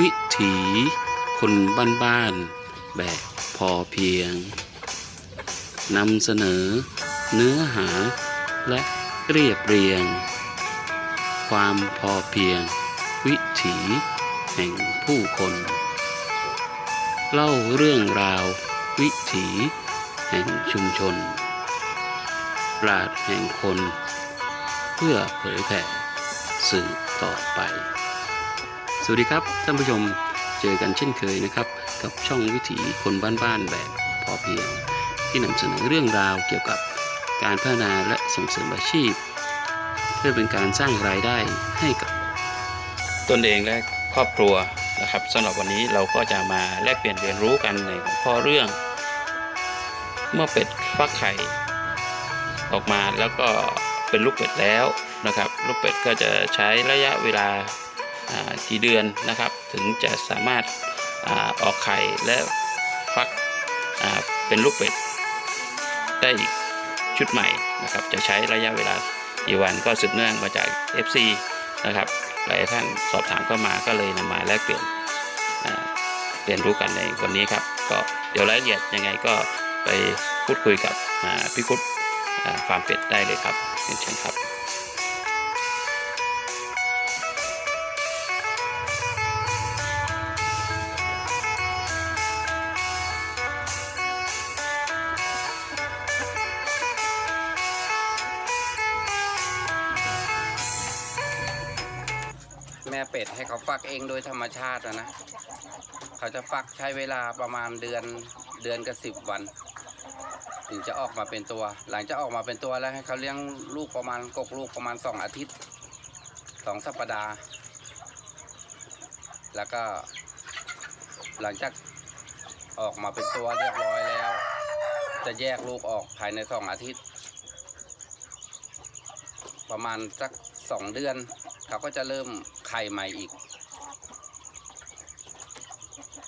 วิถีคนบ้านๆแบบพอเพียงนำเสนอเนื้อหาและเรียบเรียง ความพอเพียง วิถีแห่งผู้คน เล่าเรื่องราววิถีแห่งชุมชน ปราดแห่งคน เพื่อเผยแผ่สื่อต่อไป สวัสดีครับท่านผู้ชมเจอกันเช่นเคยนะครับ กับช่องวิถีคนบ้านๆแบบพอเพียง ที่นำเสนอเรื่องราวเกี่ยวกับการพัฒนาและส่งเสริมอาชีพ เพื่อเป็นการสร้างรายได้ให้กับตนเองและครอบครัวนะครับสำหรับวันนี้เราก็จะมาแลกเปลี่ยนเรียนรู้กันในหัวข้อเรื่อง เมื่อเป็ดฟักไข่ออกมาแล้วก็เป็นลูกเป็ดแล้วนะครับ ลูกเป็ดก็จะใช้ระยะเวลาอ่า กี่เดือนนะครับ ถึงจะสามารถออกไข่และฟักเป็นลูกเป็ดได้อีกชุดใหม่นะครับ จะใช้ระยะเวลากี่วันก็สืบเนื่องมาจาก FC นะครับหลายท่านสอบถามเข้ามาก็เลยนำมาแลกเปลี่ยนเรียนรู้กันในวันนี้ครับ ก็เดี๋ยวรายละเอียดยังไงก็ไปพูดคุยกับพี่กุ๊ดฟาร์มเป็ดได้เลยครับเรียนเชิญครับ เป็ดให้เขาฟักเองโดยธรรมชาตินะ เขาจะฟักใช้เวลาประมาณเดือนเดือนกับสิบวัน ถึงจะออกมาเป็นตัว หลังจากออกมาเป็นตัวแล้วให้เขาเลี้ยงลูกประมาณกกลูกประมาณสองอาทิตย์สองสัปดาห์ แล้วก็ หลังจากออกมาเป็นตัวเรียบร้อยแล้ว จะแยกลูกออกภายในสองอาทิตย์ ประมาณสักสองเดือน เขาก็จะเริ่มไข่ใหม่อีก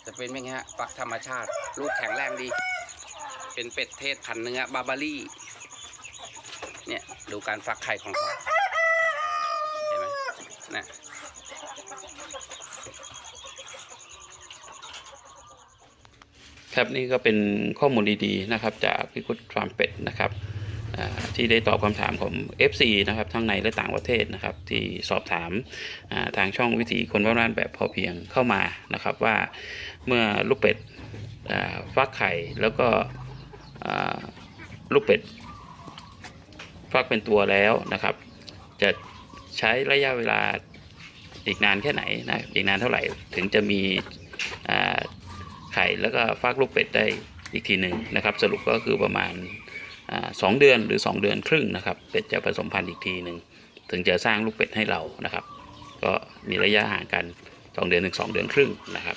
จะเป็นไงฮะฟักธรรมชาติ ลูกแข็งแรงดี เป็นเป็ดเทศพันเนื้อบาบารี่ เนี่ยดูการฟักไข่ของเขาเห็นไหมนะครับนี่ก็เป็นข้อมูลดีๆนะครับ จากพี่คุดฟาร์มเป็ดนะครับ ที่ได้ตอบคำถามของ FC นะครับทั้งในและต่างประเทศนะครับ ที่สอบถามทางช่องวิถีคนบ้านแบบพอเพียงเข้ามานะครับ ว่าเมื่อลูกเป็ดฟักไข่แล้วก็ลูกเป็ดฟักเป็นตัวแล้วนะครับ จะใช้ระยะเวลาอีกนานแค่ไหนนะอีกนานเท่าไหร่ถึงจะมีไข่แล้วก็ฟักลูกเป็ดได้อีกทีหนึ่งนะครับ สรุปก็คือประมาณ สองเดือนหรือ 2 เดือนครึ่งนะครับ เป็ดจะผสมพันธุ์อีกทีหนึ่งถึงจะสร้างลูกเป็ดให้เรานะครับ ก็มีระยะห่างกัน 2 เดือนถึง2เดือนครึ่งนะครับ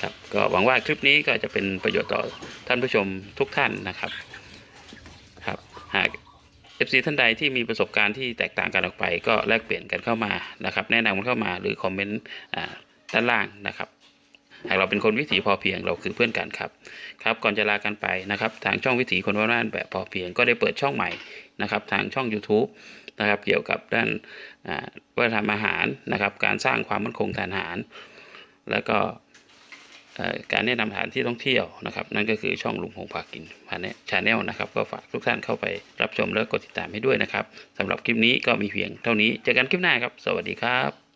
ครับก็หวังว่าคลิปนี้ก็จะเป็นประโยชน์ต่อท่านผู้ชมทุกท่านนะครับครับหาก FC ท่านใดที่มีประสบการณ์ที่แตกต่างกันออกไป ก็แลกเปลี่ยนกันเข้ามานะครับ แนะนำกันเข้ามาหรือคอมเมนต์ด้านล่างนะครับ หากเราเป็นคนวิถีพอเพียงเราคือเพื่อนกันครับ ครับก่อนจะลากันไปนะครับ ทางช่องวิถีคนบ้านๆแบบพอเพียงก็ได้เปิดช่องใหม่นะครับ ทางช่อง YouTube นะครับเกี่ยวกับด้านวัฒนธรรมอาหารนะครับ การสร้างความมั่นคงทางอาหาร แล้วก็การแนะนำสถานที่ท่องเที่ยวนะครับ นั่นก็คือช่องลุงพงพากินพาเนชาแนลนะครับ ก็ฝากทุกท่านเข้าไปรับชมและกดติดตามให้ด้วยนะครับสำหรับคลิปนี้ก็มีเพียงเท่านี้เจอกันคลิปหน้าครับ สวัสดีครับ